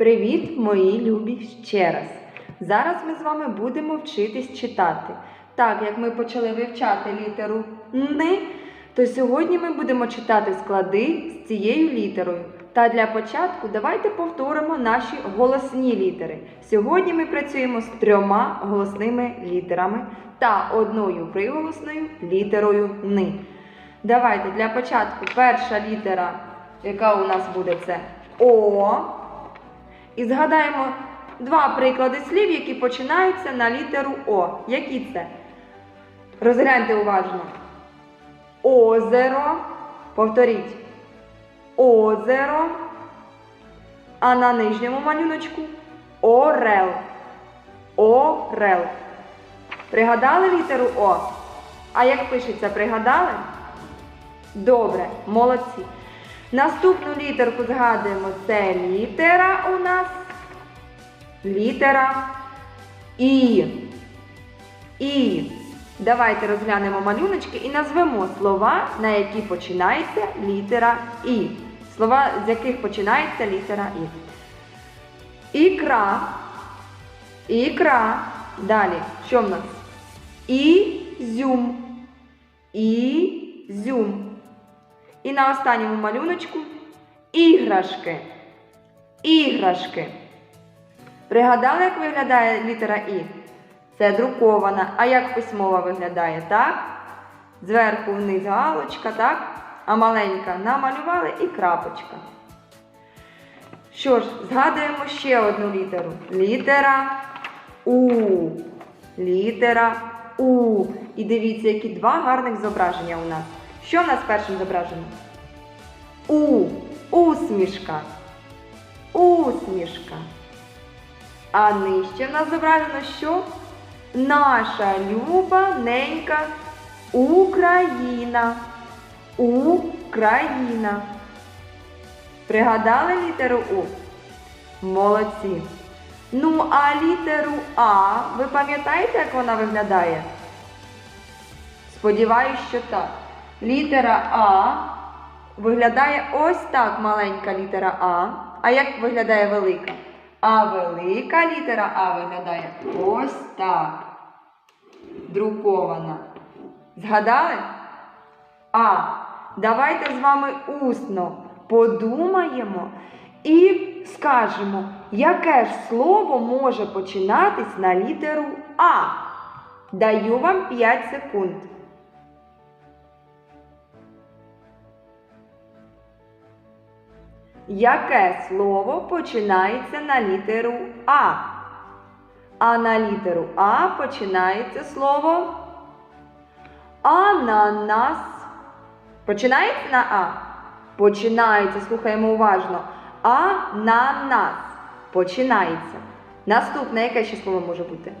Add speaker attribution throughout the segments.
Speaker 1: Привіт, мої любі ще раз. Зараз ми з вами будемо вчитись читати. Так як ми почали вивчати літеру Н, то сьогодні ми будемо читати склади з цією літерою. Та для початку давайте повторимо наші голосні літери. Сьогодні ми працюємо з трьома голосними літерами та одною приголосною літерою Н. Давайте для початку перша літера, яка у нас буде, це О. І згадаємо два приклади слів, які починаються на літеру О. Які це? Розгляньте уважно. Озеро. Повторіть. Озеро. А на нижньому малюночку Орел. Орел. Пригадали літеру О? А як пишеться, пригадали? Добре, молодці. Наступну літерку згадуємо. Це літера у нас. Літера І. І. Давайте розглянемо малюночки і назвемо слова, на які починається літера І. Слова, з яких починається літера І. Ікра. Ікра. Далі. Що в нас? Ізюм. Ізюм. І на останньому малюночку іграшки. Іграшки. Пригадали, як виглядає літера І? Це друкована. А як письмова виглядає, так? Зверху вниз галочка, так? А маленька намалювали і крапочка. Що ж, згадуємо ще одну літеру. Літера У. Літера У. І дивіться, які два гарних зображення у нас. Що в нас першим зображено? У. Усмішка. Усмішка. А нижче в нас зображено що? Наша люба ненька Україна. Україна. Пригадали літеру У? Молодці. Ну, а літеру А, ви пам'ятаєте, як вона виглядає? Сподіваюсь, що так. Літера А виглядає ось так маленька літера А. А як виглядає велика? А велика літера А виглядає ось так. Друкована. Згадали? А. Давайте з вами усно подумаємо і скажемо, яке ж слово може починатись на літеру А. Даю вам 5 секунд. Яке слово починається на літеру А? А на літеру А починається слово ананас. Починається на А? Починається, слухаємо уважно. Ананас. Починається. Наступне, яке ще слово може бути?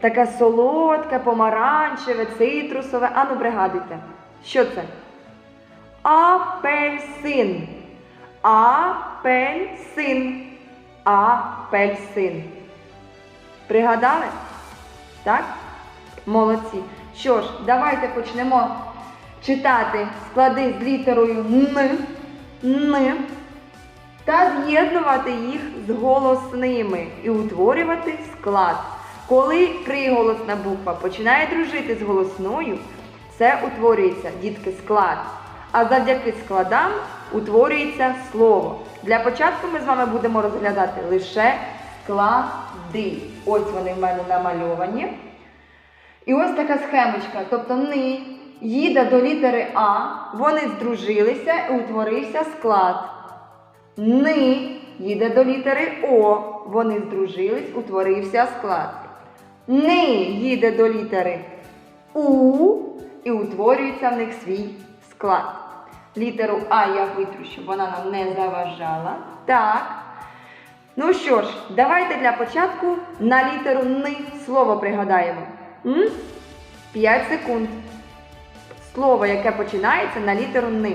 Speaker 1: Таке солодке, помаранчеве, цитрусове. Ану, пригадуйте. Що це? Апельсин. Апельсин. Апельсин. Пригадали? Так? Молодці. Що ж, давайте почнемо читати склади з літерою Н. Н. Та з'єднувати їх з голосними і утворювати склад. Коли приголосна буква починає дружити з голосною, це утворюється дітки склад. А завдяки складам утворюється слово. Для початку ми з вами будемо розглядати лише склади. Ось вони в мене намальовані. І ось така схемочка. Тобто ни їде до літери А, вони здружилися і утворився склад. Ни їде до літери О, вони здружились, утворився склад. Ни їде до літери У і утворюється в них свій склад. Літеру А я витру, щоб вона нам не заважала. Так. Ну що ж, давайте для початку на літеру Н слово пригадаємо. М? 5 секунд. Слово, яке починається на літеру Н.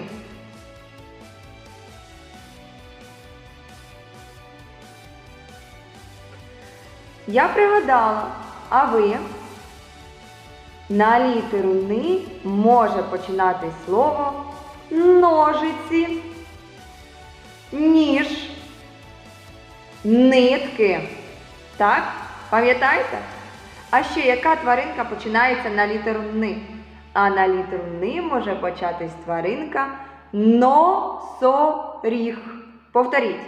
Speaker 1: Я пригадала, а ви на літеру Н може починати слово ножиці, ніж, нитки. Так? Пам'ятаєте? А ще яка тваринка починається на літеру Ни? А на літеру Ни може початись тваринка носоріг. Повторіть.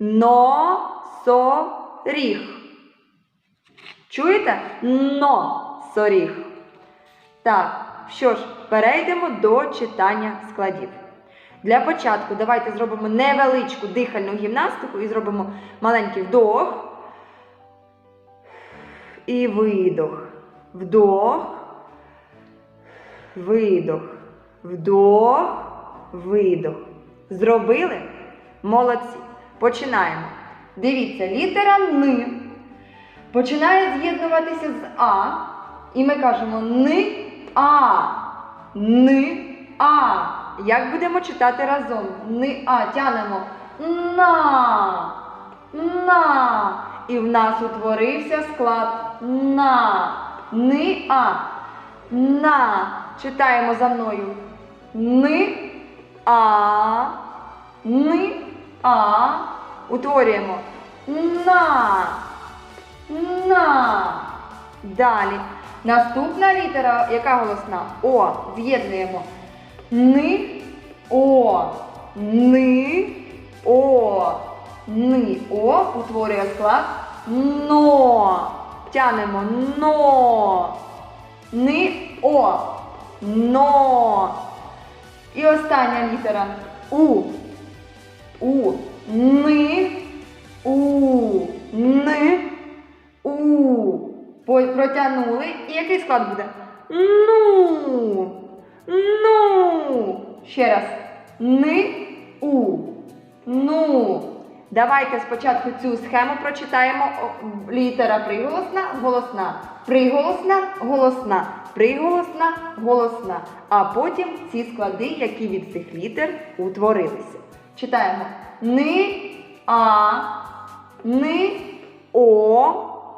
Speaker 1: Носоріг. Чуєте? Носоріг. Так, що ж, перейдемо до читання складів. Для початку давайте зробимо невеличку дихальну гімнастику і зробимо маленький вдох і видох. Вдох, видох, вдох, видох. Зробили? Молодці. Починаємо. Дивіться, літера Н починає з'єднуватися з А. І ми кажемо ни А. Ни А. Як будемо читати разом? Ни А. Тянемо на. На. І в нас утворився склад на. Ни А. На. Читаємо за мною. Ни А. Ни А. Утворюємо. На. На. Далі. Наступна літера, яка голосна? О. З'єднуємо. Ни. О. Ни. О. Ни. О. Утворює склад. Но. Тянемо. Но. Ни. О. Но. І остання літера. У. У. Ни. У. Ни. У. Протягнули. І який склад буде? Ну. Ну. Ще раз. Ни. У. Ну. Давайте спочатку цю схему прочитаємо. Літера приголосна, голосна. Приголосна, голосна. Приголосна, голосна. А потім ці склади, які від цих літер утворилися. Читаємо. Ни, а, ни, о,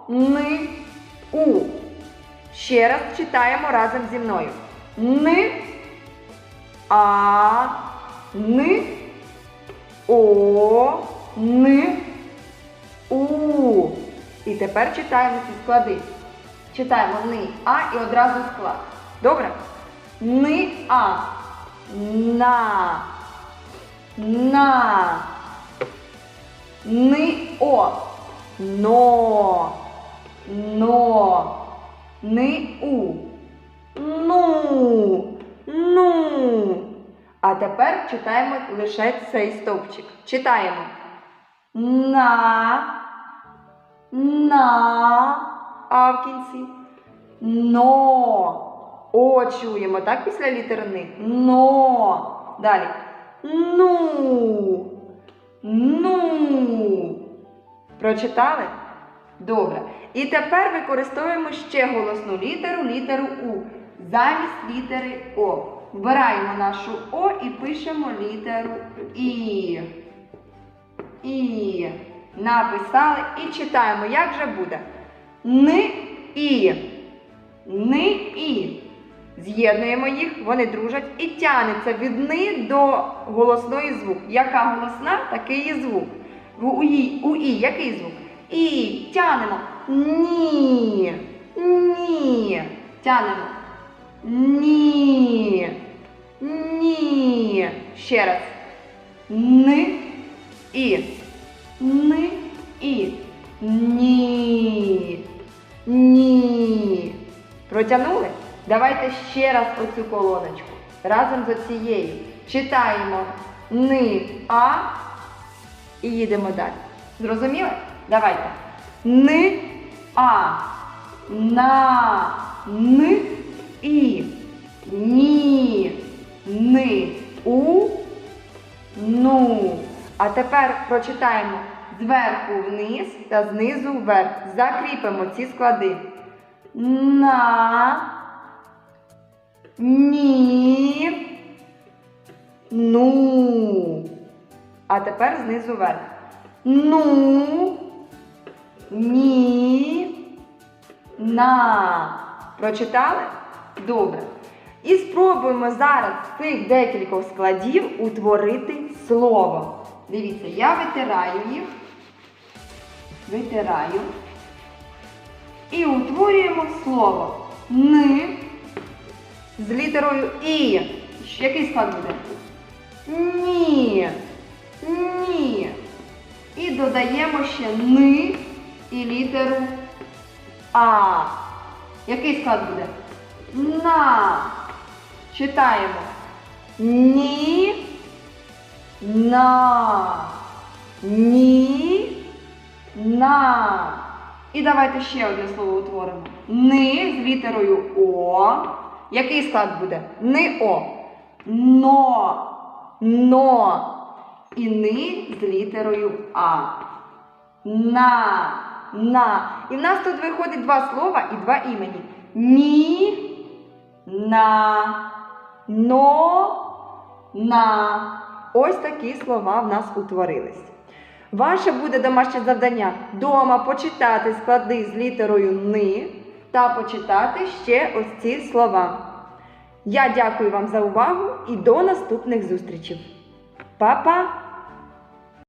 Speaker 1: ни, у. Ще раз читаємо разом зі мною. Ни, а, ни, о, ни, у. І тепер читаємо ці склади. Читаємо ни, а і одразу склад. Добре? Ни, а, на, на, ни, о, но, но, ни, у, ну, ну. А тепер читаємо лише цей стовпчик. Читаємо. На, на, а в кінці. Но. О, чуємо, так, після літерни? Но. Далі. Ну. Ну. Прочитали? Добре. І тепер використовуємо ще голосну літеру, літеру У. Замість літери О. Вбираємо нашу О і пишемо літеру І. І. Написали і читаємо, як же буде. Ни і. Ни і. З'єднуємо їх, вони дружать і тянеться від ни до голосної звук. Яка голосна, такий і звук. У і, у і який звук? І тянемо. Ні. Ні. Тянемо. Ні. Ні. Ще раз. Ни і. Ни і. Ні. Ні. Протягнули? Давайте ще раз оцю колоночку. Разом з оцією. Читаємо ни а і їдемо далі. Зрозуміли? Давайте. Ни а. На. Н і. Ні. Ни. У. Ну. А тепер прочитаємо зверху вниз та знизу вверх. Закріпимо ці склади. На. Ні. Ну. А тепер знизу вверх. Ну. Ні. На. Прочитали? Добре. І спробуємо зараз з цих декількох складів утворити слово. Дивіться, я витираю їх. витираю. І утворюємо слово ни з літерою І. Який склад буде? Ні. Ні. І додаємо ще ни і літеру А. Який склад буде? На. Читаємо. Ні. На. Ні. На. І давайте ще одне слово утворимо. Ни з літерою О. Який склад буде? Ни О. Но. Но. І ни з літерою А. На. На. І в нас тут виходить два слова і два імені. Ні. На. Но. На. Ось такі слова в нас утворились. Ваше буде домашнє завдання дома почитати склади з літерою ни та почитати ще ось ці слова. Я дякую вам за увагу і до наступних зустрічей. Па-па!